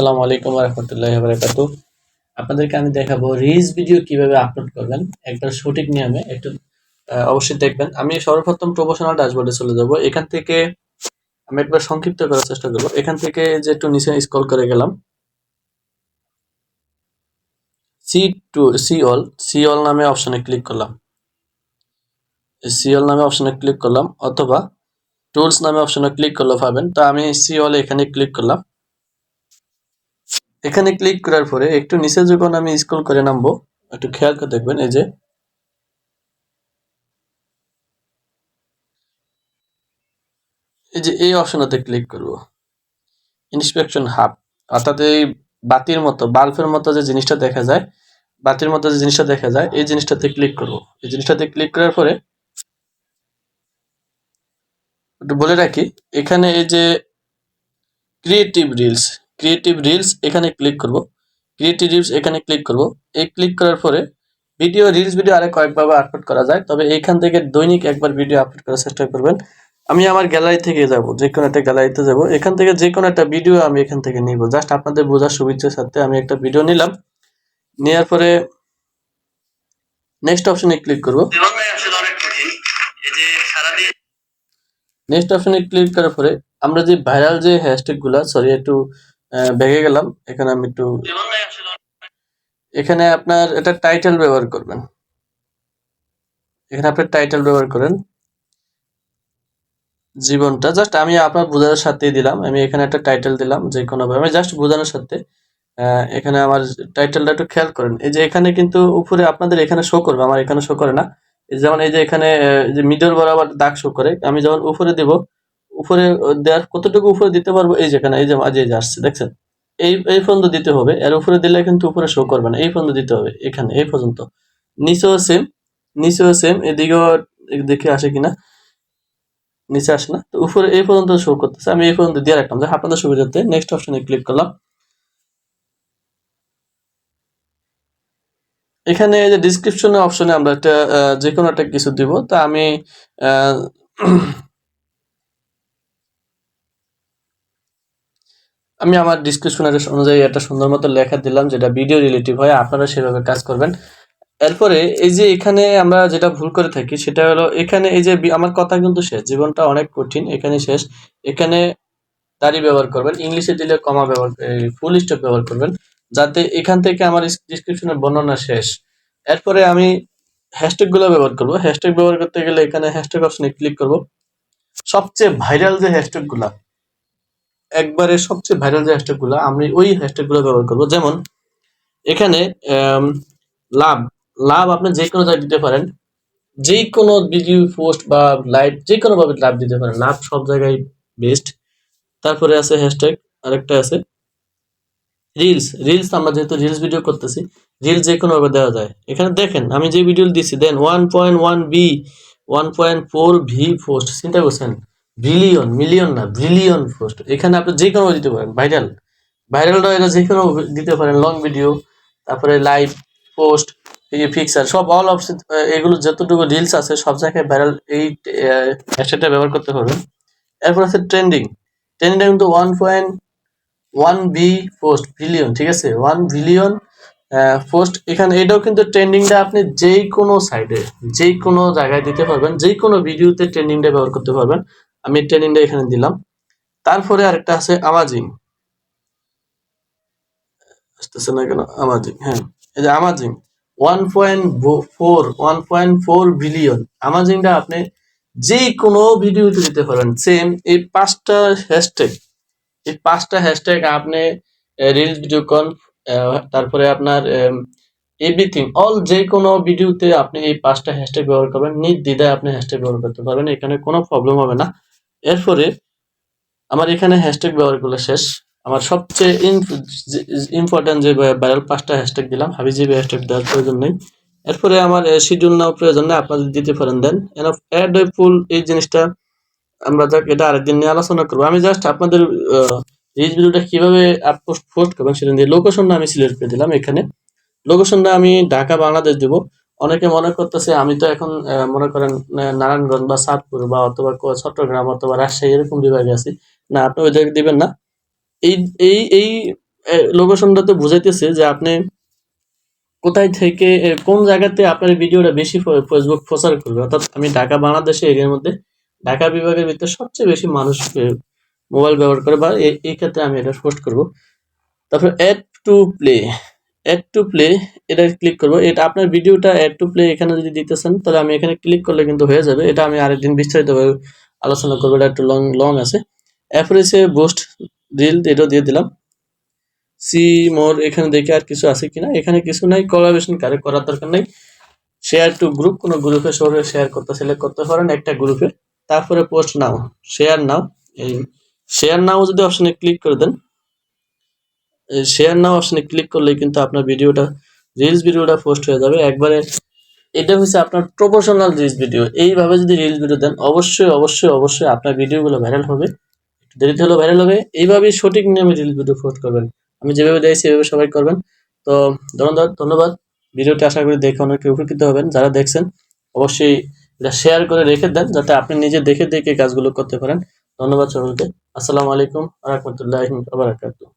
আসসালামু আলাইকুম রহমতুল্লাহ বারাকাতু আপনাদেরকে আমি দেখাবো রিলস ভিডিও কীভাবে আপলোড করবেন। একবার সঠিক নিয়মে একটু অবশ্যই দেখবেন। আমি সর্বপ্রথম প্রফেশনাল ড্যাশবোর্ডে চলে যাব। এখান থেকে আমি একবার সংক্ষিপ্ত করার চেষ্টা করব। এখান থেকে যে একটু নিচে স্ক্রল করে গেলাম। See to see all see all নামে অপশনে ক্লিক করলাম। সি অল নামে অপশনে ক্লিক করলাম। অথবা টুলস নামে অপশনে ক্লিক করলে পাবেন। তো আমি সি অল এখানে ক্লিক করলাম। এখানে ক্লিক করার পরে একটু নিচে যখন আমি স্ক্রল করে নামবো, একটু খেয়াল করে দেখবেন, এই যে এই যে এই অপশনটাতে ক্লিক করব। ইন্সপেকশন হাব অর্থাৎ এই বাতির মতো, বাল্বের মতো যে জিনিসটা দেখা যায়, বাতির মতো যে জিনিসটা দেখা যায়, এই জিনিসটাতে ক্লিক করব। এই জিনিসটাতে ক্লিক করার পরে একটু বলে রাখি, এখানে এই যে ক্রিয়েটিভ রিলস ক্রিয়েটিভ রিলস এখানে ক্লিক করব। ক্রিয়েটিভ রিলস এখানে ক্লিক করব। এই ক্লিক করার পরে ভিডিও রিলস ভিডিও আরে কয়েকভাবে আপলোড করা যায়। তবে এইখান থেকে দৈনিক একবার ভিডিও আপলোড করার চেষ্টা করবেন। আমি আমার গ্যালারি থেকে যাব যে কোনো একটা গ্যালারিতে যাব। এখান থেকে যে কোনো একটা ভিডিও আমি এখান থেকে নিব। জাস্ট আপনাদের বোঝার সুবিধার সাথে আমি একটা ভিডিও নিলাম। নেওয়ার পরে নেক্সট অপশনে ক্লিক করব। নেক্সট অপশনে ক্লিক করার পরে আমরা যে ভাইরাল যে হ্যাশট্যাগগুলা সরি একটু ভেঙে গেলাম। এখানে আমি একটু এখানে আপনার এটা টাইটেল ব্যবহার করবেন। এখানে আপনি টাইটেল ব্যবহার করেন। জীবনটা। জাস্ট আমি আপনার বোঝানোর সাথে দিলাম। আমি এখানে একটা টাইটেল দিলাম যে কোনো আমি জাস্ট বোঝানোর সাথে এখানে আমার টাইটেলটা একটু খেয়াল করেন। এই যে এখানে কিন্তু উপরে আপনাদের এখানে শো করবে, আমার এখানে শো করে না। যেমন এই যে এখানে যে মিডল বরাবর দাগ শো করে, আমি যেমন উপরে দিব উপরে দেওয়ার কতটুকু উপরে দিতে পারব? এই যেখানে, এই যে যে আসছে, দেখছেন? এই এই পর্যন্ত দিতে হবে। এর উপরে দিলে কিন্তু উপরে শো করবে না। এই পর্যন্ত দিতে হবে এখানে, এই পর্যন্ত। নিচেও সেম নিচেও সেম এদিকেও দেখে আসে কিনা? নিচে আসে না। তো উপরে এই পর্যন্ত শো করতেছে। আমি এই পর্যন্ত দিয়ে রাখলাম। যে আপনাদের সুবিধাতে নেক্সট অপশনে ক্লিক করলাম। এখানে যে ডিসক্রিপশনের অপশনে আমরা একটা যে কোনো একটা কিছু দিব। তা আমি আমি আমার ডিসক্রিপশনের অনুযায়ী একটা সুন্দর মতো লেখা দিলাম, যেটা ভিডিও রিলেটিভ হয়, আপনারা সেভাবে কাজ করবেন। এরপরে এই যে এখানে আমরা যেটা ভুল করে থাকি, সেটা হলো এখানে এই যে আমার কথা কিন্তু শেষ, জীবনটা অনেক কঠিন, এখানে শেষ। এখানে দাড়ি ব্যবহার করবেন, ইংলিশে দিলে কমা ব্যবহার ফুল স্টপ ব্যবহার করবেন, যাতে এখান থেকে আমার ডিসক্রিপশনের বর্ণনা শেষ। এরপরে আমি হ্যাশট্যাগগুলো ব্যবহার করব। হ্যাশট্যাগ ব্যবহার করতে গেলে এখানে হ্যাশট্যাগ অপশনে ক্লিক করব। সবচেয়ে ভাইরাল যে হ্যাশট্যাগগুলা একবারে সবচেয়ে ভাইরাল যে হ্যাশট্যাগগুলা, আমি ওই হ্যাশট্যাগগুলো ব্যবহার করব। যেমন, এখানে লাভ। লাভ আপনি যে কোনো জায়গায় দিতে পারেন। যে কোনো ভিডিও পোস্ট বা লাইভ যে কোনো ভাবে লাভ দিতে পারেন। লাভ সব জায়গায় বেস্ট তারপরে আছে হ্যাশট্যাগ আরেকটা আছে। রিলস রিলস আমরা যেহেতু রিলস ভিডিও করতেছি রিলস যে কোনো ভাবে দেওয়া যায়। এখানে দেখেন, আমি যে ভিডিও দিচ্ছি দেন one point one B one point four V post চিন্তা করছেন? বিলিয়ন মিলিয়ন না বিলিয়ন পোস্ট এখানে আপনি যে কোনো দিতে পারেন ভাইরাল ভাইরালটা এটা যে কোনো দিতে পারেন লং ভিডিও তারপরে লাইভ পোস্ট এই ফিক্সার সব অল অপশন এগুলো যতটুকু রিলস আছে, সব জায়গায় ভাইরাল এই অ্যাসেটটা ব্যবহার করতে পারবেন। এরপর আছে ট্রেন্ডিং ট্রেন্ডিংটা কিন্তু one point one B post billion ঠিক আছে? ওয়ান বিলিয়ন পোস্ট এখানে এটাও কিন্তু ট্রেন্ডিংটা আপনি যেই কোনো সাইডে যেই কোনো জায়গায় দিতে পারবেন যেই কোনো ভিডিওতে ট্রেন্ডিংটা ব্যবহার করতে পারবেন। আমি ট্রেন্ডিংটা এখানে দিলাম। তারপরে আরেকটা আছে আমাজিং আসতেছে না কেন? আমাজিং হ্যাঁ। এই যে amazing one point four one point four billion আমাজিংটা আপনি যে কোনো ভিডিওতে দিতে পারবেন সেম এই পাঁচটা হ্যাশট্যাগ এই পাঁচটা হ্যাশট্যাগ আপনি রিলস ভিডিও কন তারপরে আপনার এভরিথিং অল যে কোনো ভিডিওতে আপনি এই পাঁচটা হ্যাশট্যাগ ব্যবহার করবেন। নির্দ্বিধায় আপনি হ্যাশট্যাগ ব্যবহার করতে পারবেন। এখানে কোনো প্রবলেম হবে না। এরপরে আমার এখানে হ্যাশট্যাগ ব্যবহার করলে শেষ। আমার সবচেয়ে ইম্পর্টেন্ট যে ভাইরাল পাঁচটা হ্যাশট্যাগ দিলাম হাবিজিবি হ্যাশট্যাগ দেওয়ার প্রয়োজন নেই। এরপরে আমার শিডিউল নাও প্রয়োজন নেই, আপনারা দিতে পারেন, দেন। এন অফ অ্যাড ফুল এই জিনিসটা আমরা যাক, এটা আরেকদিন নিয়ে আলোচনা করব। আমি জাস্ট আপনাদের রিচ ভিডিওটা কীভাবে পোস্ট পোস্ট করবেন সেটা দিয়ে লোকেশনটা আমি সিলেক্ট করে দিলাম এখানে। লোকেশনটা আমি ঢাকা, বাংলাদেশ দিব। অনেকে মনে করতেছে, আমি তো এখন মনে করেন নারায়ণগঞ্জ বা সাতপুর বা অথবা চট্টগ্রাম অথবা রাজশাহী এরকম বিভাগে আছি। না, আপনি ওই জায়গায় দিবেন না। এই এই এই লোকেশনটা তো বুঝাইতেছে যে আপনি কোথায় থেকে কোন জায়গাতে আপনার ভিডিওটা বেশি ফেসবুক প্রচার করবে। অর্থাৎ আমি ঢাকা বাংলাদেশে এরিয়ার মধ্যে ঢাকা বিভাগের ভিতরে সবচেয়ে বেশি মানুষ মোবাইল ব্যবহার করে বা এই ক্ষেত্রে আমি এটা পোস্ট করব। তারপর add to play add to play এটা ক্লিক করব। এটা আপনার ভিডিওটা অ্যাড টু প্লে এখানে যদি দিতেছেন তাহলে আমি এখানে ক্লিক করলে কিন্তু হয়ে যাবে। এটা আমি আরেকদিন বিস্তারিতভাবে আলোচনা করব, এটা একটু লং লং আছে। এরপরে সে বুস্ট রিল এটাও দিয়ে দিলাম। সি মোর এখানে দেখে আর কিছু আছে কিনা। এখানে কিছু নাই কোলাবোরেশন কারে করার দরকার নাই। শেয়ার টু গ্রুপ কোনো গ্রুপে সরে শেয়ার করতে সিলেক্ট করতে পারেন একটা গ্রুপে তারপরে পোস্ট নাও শেয়ার নাও এই শেয়ার নাও যদি অপশনে ক্লিক করে দেন শেয়ার নাও অপশনে ক্লিক করলে কিন্তু আপনার ভিডিওটা রিলস ভিডিওটা পোস্ট হয়ে যাবে। একবারে এটা হচ্ছে আপনার প্রফেশনাল রিলস ভিডিও এইভাবে যদি রিলস ভিডিও দেন, অবশ্যই অবশ্যই অবশ্যই আপনার ভিডিওগুলো ভাইরাল হবে। দেরিতে হলেও ভাইরাল হবে। এইভাবেই সঠিক নিয়মে রিলস ভিডিও পোস্ট করবেন। আমি যেভাবে দিয়েছি সেভাবে সবাই করবেন। তো, ধন্যবাদ ধন্যবাদ। ভিডিওটি আশা করি দেখে অনেকে উপকৃত হবেন। যারা দেখছেন, অবশ্যই এটা শেয়ার করে রেখে দেন, যাতে আপনি নিজে দেখে দেখে কাজগুলো করতে পারেন। ধন্যবাদ সকলকে। আসসালামু আলাইকুম, রহমতুল্লাহ বারাকাতুহ।